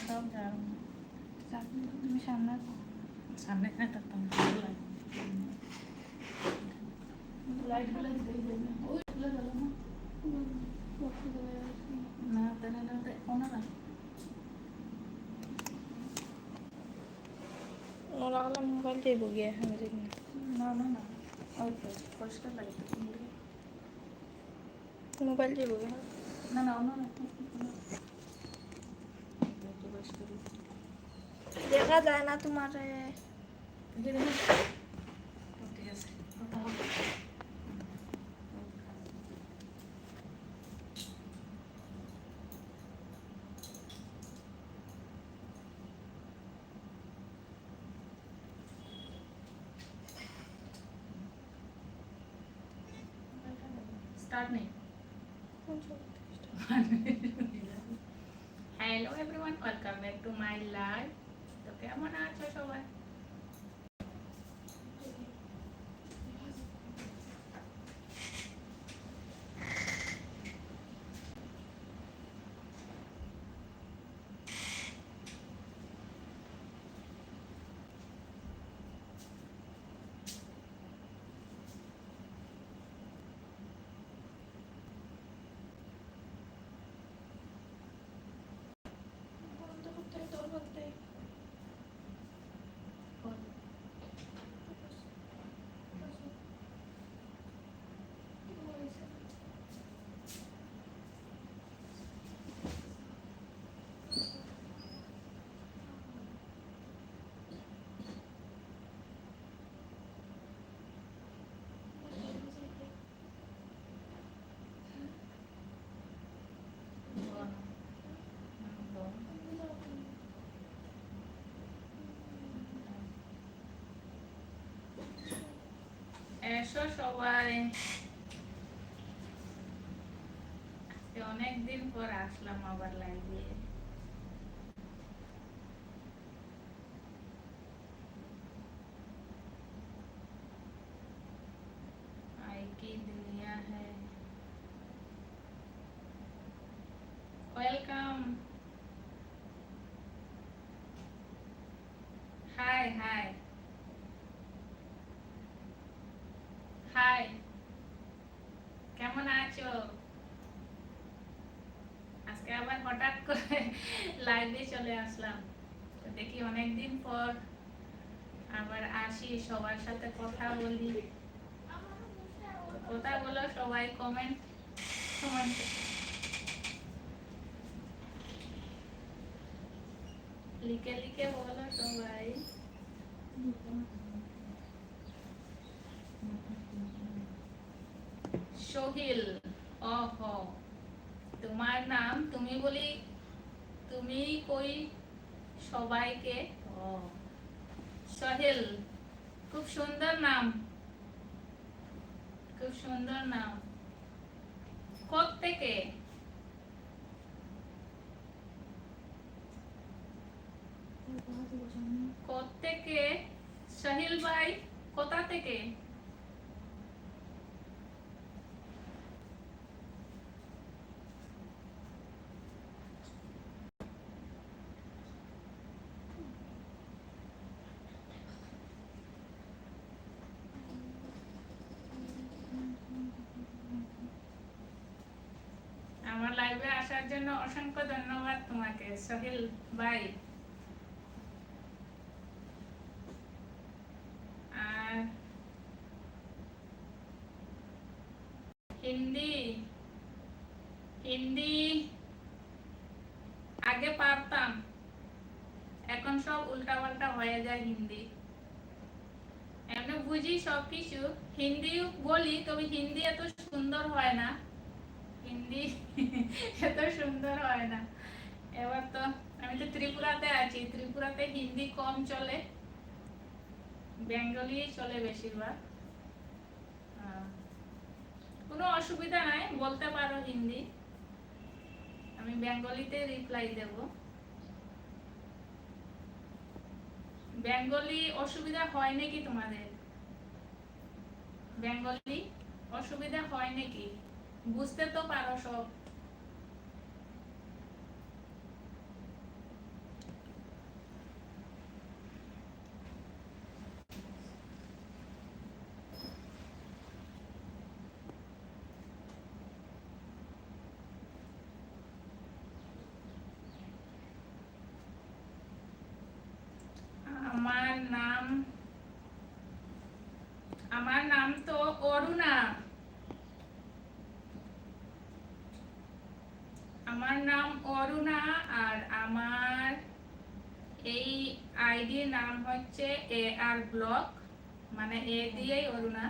সব জানো তুমি সামনে। সামনে থাকতাম লাইটগুলো দিতে দেবে ওই গুলো না না তাহলে না না ওরা মোবাইল দিয়ে গিয়ে আমি না না না না পরিষ্কার লাগে মোবাইল দিয়ে না না পরিষ্কার দেখা যায় না তোমার টু মাই লাইফ তো কেমন আছো সবাই এসো সবাই। অনেকদিন পর আসলাম আবার লাইভে লাইভে চলে আসলাম। দেখি অনেকদিন পর আবার আসি, সবার সাথে কথা বলি। কথা বলো সবাই কমেন্ট কমেন্ট লিখে লিখে বলো সবাই সোহিল ওহ তোমার নাম তুমি বলি তুমি কই সবাইকে? সোহেল খুব সুন্দর নাম। খুব সুন্দর নাম। থেকে থেকে সোহিল ভাই কোথা থেকে আমার লাইভে আসার জন্য অসংখ্য ধন্যবাদ তোমাকে। সোহেল ভাই। হিন্দি। হিন্দি আগে পারতাম। এখন সব উল্টাপাল্টা হয়ে যায় হিন্দি। এমনি বুঝি সব কিছু হিন্দি বলি, তবে হিন্দি এত সুন্দর হয় না। হিন্দি এত সুন্দর হয় না এবার তো আমি তো ত্রিপুরাতে আছি ত্রিপুরাতে হিন্দি কম চলে বেঙ্গলি চলে বেশিরভাগ কোনো অসুবিধা নাই বলতে পারো হিন্দি আমি বেঙ্গলিতে রিপ্লাই দেব বেঙ্গলি অসুবিধা হয় নাকি তোমাদের বেঙ্গলি অসুবিধা হয় নাকি বুঝতে তো পারো সব। আমার নাম আমার নাম তো অরুণা আমার নাম অরুণা আর আমার এই আইডির নাম হচ্ছে এ আর ব্লক মানে এ দিয়েই অরুণা।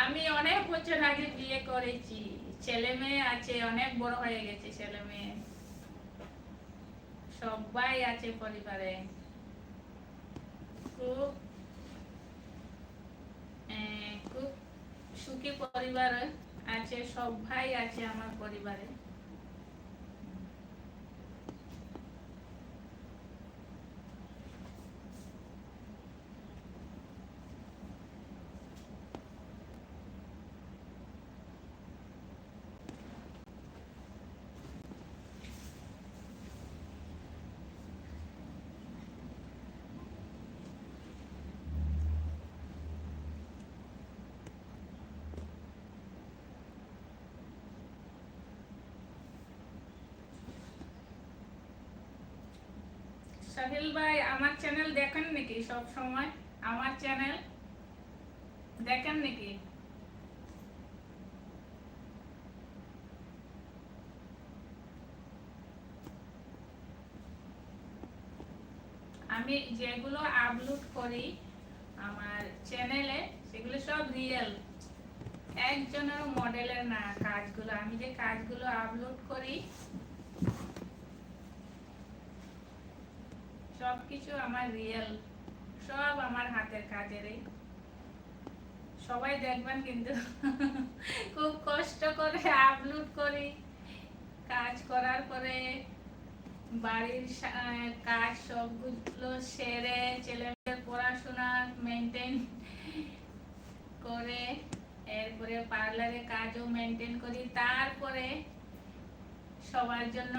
আমি অনেক বছর আগে বিয়ে করেছি। ছেলে মেয়ে আছে, অনেক বড় হয়ে গেছে ছেলে মেয়ে। সবাই আছে পরিবারে। খুব খুব সুখী পরিবার আছে, সবাই আছে আমার পরিবারে। সাহিল ভাই, আমার চ্যানেল দেখেন নাকি সব সময়? আমার চ্যানেল দেখেন নাকি? আমি যেগুলো আপলোড করি আমার চ্যানেলে সেগুলো সব রিয়েল একজনের মডেলের না কাজগুলো। আমি যে কাজগুলো আপলোড করি সবকিছু আমার রিয়েল সব আমার হাতের কাজেরই। সবাই দেখবেন কিন্তু খুব কষ্ট করে আপলোড করি। কাজ করার পরে বাড়ির কাজ সবগুলো সেরে ছেলেমেয়েদের পড়াশোনা মেনটেন করে, এরপরে পার্লারে কাজও মেনটেন করি। তারপরে সবার জন্য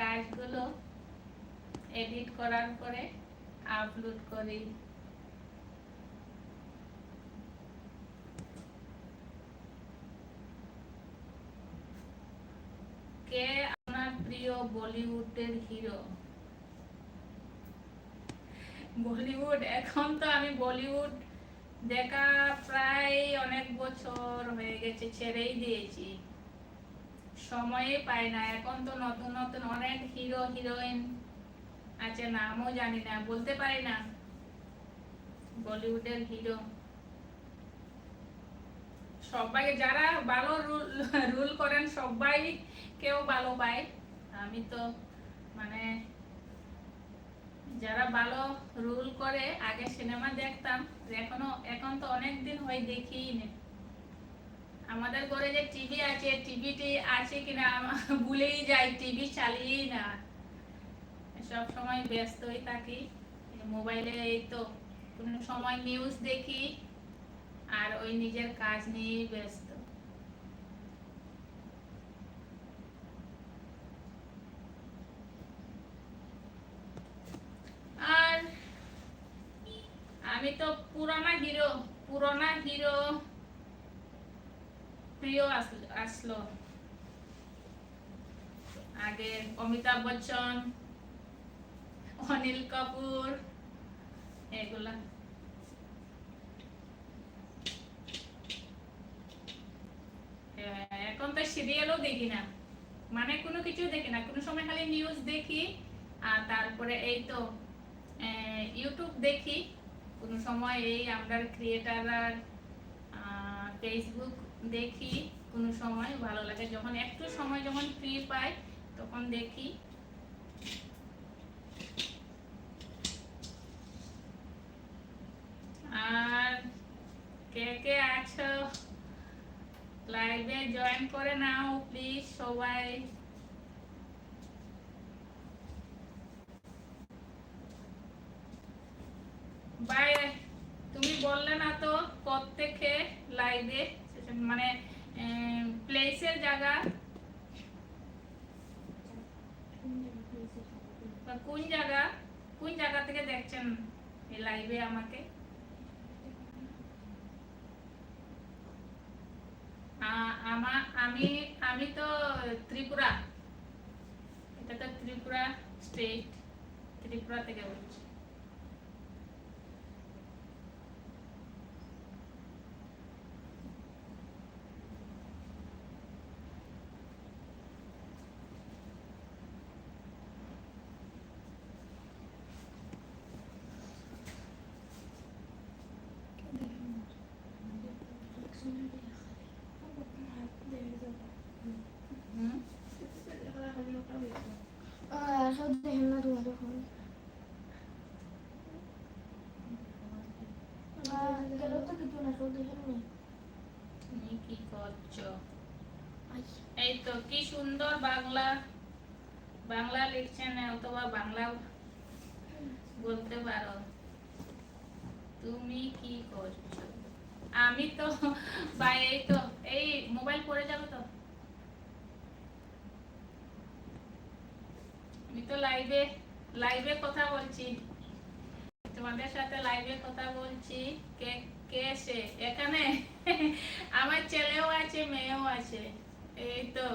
কাজগুলো এডিট করার পরে আপলোড করি। কে আপনার প্রিয় বলিউডের হিরো? বলিউড, এখন তো আমি বলিউড দেখা প্রায় অনেক বছর হয়ে গেছে, ছেড়েই দিয়েছি। সময়ে পাই না, এখন তো নতুন নতুন অনেক হিরো, হিরোইন আছে নামও জানি না, বলতে পারি না। বলিউডের হিরো। সবাই, যারা ভালো রুল রুল করেন, সবাই কেউ ভালো পায়। আমি তো মানে যারা ভালো রুল করে, আগে সিনেমা দেখতাম। এখনও, এখন তো অনেক দিন হয় দেখিই না। আমাদের ঘরে যে টিভি আছে, টিভিটি আছে কিনা, ভুলেই যাই, টিভি চালিয়েই না। সব সময় ব্যস্তই থাকি। মোবাইলে এই তো কোনো সময় নিউজ দেখি আর ওই নিজের কাজ নিয়েই ব্যস্ত। আর আমি তো পুরানা হিরো পুরানা হিরো প্রিয় আস- আসলো। আগে অমিতাভ বচ্চন অনিল কাপুর। এগুলা। এখন তো সিরিয়ালও দেখি না। মানে কোনো কিছু দেখি না। কোনো সময় খালি নিউজ দেখি, আর তারপরে এই তো ইউটিউব দেখি। কোনো সময় এই আমরা ক্রিয়েটাররা ফেসবুক দেখি। কোনো সময় ভালো লাগে। যখন একটু সময় যখন ফ্রি পাই, তখন দেখি আর কে কে আছো? লাইভে জয়েন করে নাও প্লিজ সবাই। বাই, তুমি বললে না তো, প্রত্যেকে লাইভে মানে প্লেসের জায়গা? কোন জায়গা? কোন জায়গা থেকে দেখছেন লাইভে আমাকে? আমা আমি আমি তো ত্রিপুরা। এটা তো ত্রিপুরা স্টেট ত্রিপুরা থেকে বলছি হুম সব দেখেন না তোমার এখন গেল তো কিছু না সব দেখেন নি তুমি কি এই তো কি সুন্দর বাংলা বাংলা লিখছেন অথবা বাংলা বলতে পারো। তুমি কি করছ? আমি তো বা এই তো এই মোবাইল পড়ে যাবে তো। আমি তো লাইভে লাইভে কথা বলছি। তোমাদের সাথে লাইভে কথা বলছি। কে কে সে? এখানে আমার ছেলেও আছে মেয়েও আছে। এই তো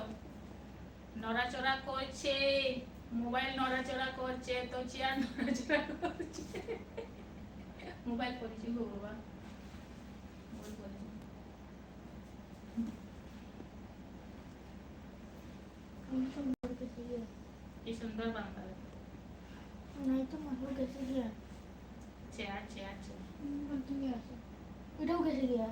নড়াচড়া করছে মোবাইল নড়াচড়া করছে তো চেয়ার নড়াচড়া করছে। মোবাইল করেছি গো বাবা। কি সুন্দর বাংলা নাই তো মানুষ গেছে গিয়া চেয়ার চেয়ার চেয়ার তুমি আছে এটাও গেছে গিয়া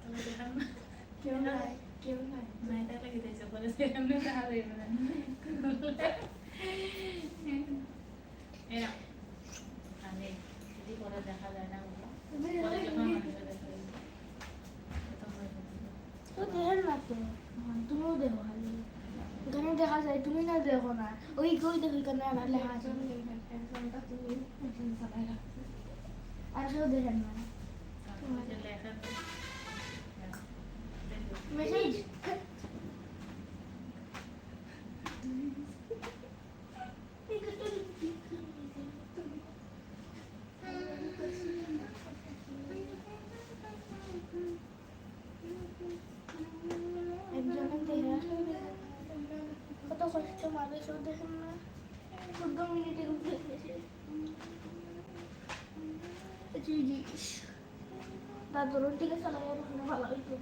তবে দেখান না কেউ নাই কেউ নাই মাইটা লাগি দিয়েছে পরে সেখানে তাহলে এবারে এরা আরে যদি পরে দেখা যায় না বলো পরে যখন মানুষের দেখা যায় তখন হয়তো বুঝবে। তো দেখেন না তো তুমিও দেখো খালি এখানে দেখা যায় তুমি না দেখো না ওই কই দেখো এখানে আমার লেখা আছে আর কেউ দেখেন না তারপরে যে লেখা তো দেখো। মেসেজ একজনের দেখে কত কষ্ট মানুষ দেখেন না চোদ্দ মিনিটে জিনিস তারপর টিকে চালাই ভালো হইতো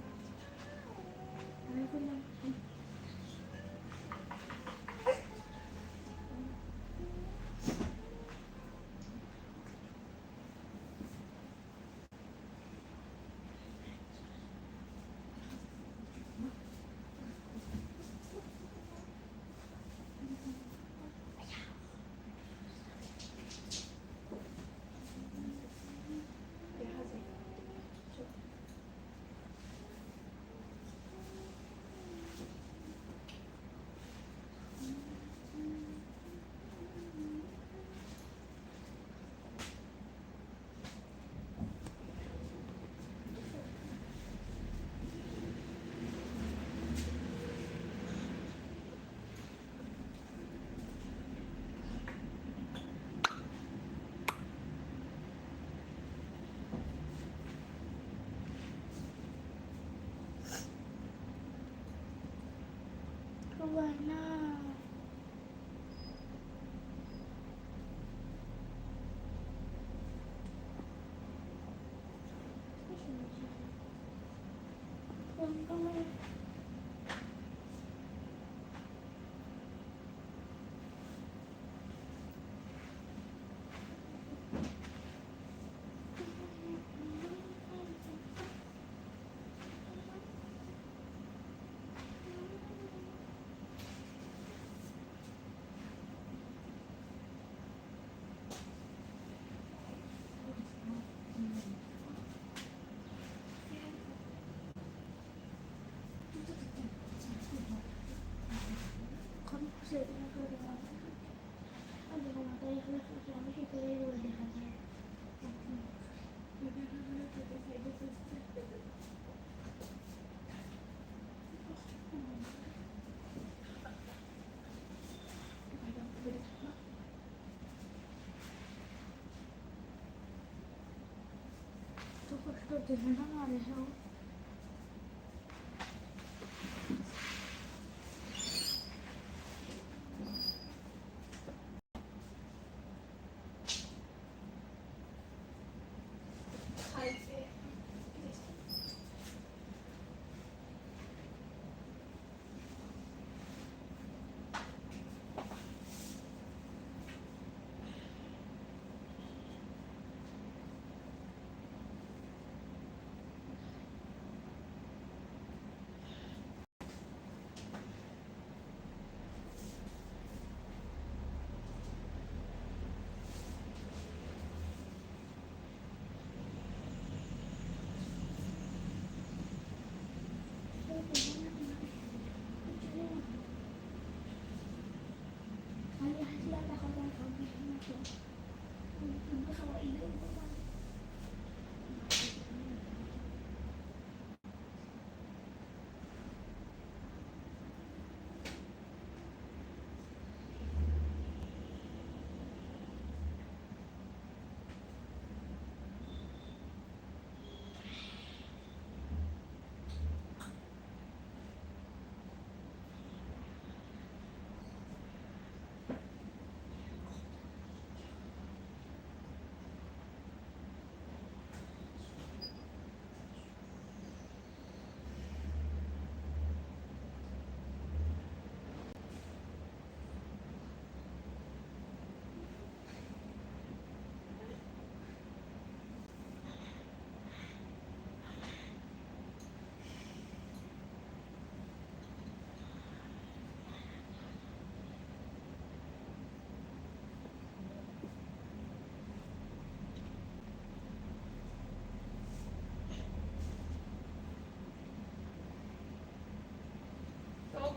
我呢？Pô, estou terminando a lição.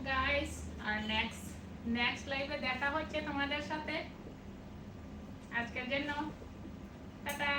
Guys R next next লাইভে দেখা হচ্ছে তোমাদের সাথে। আজকের জন্য টাটা।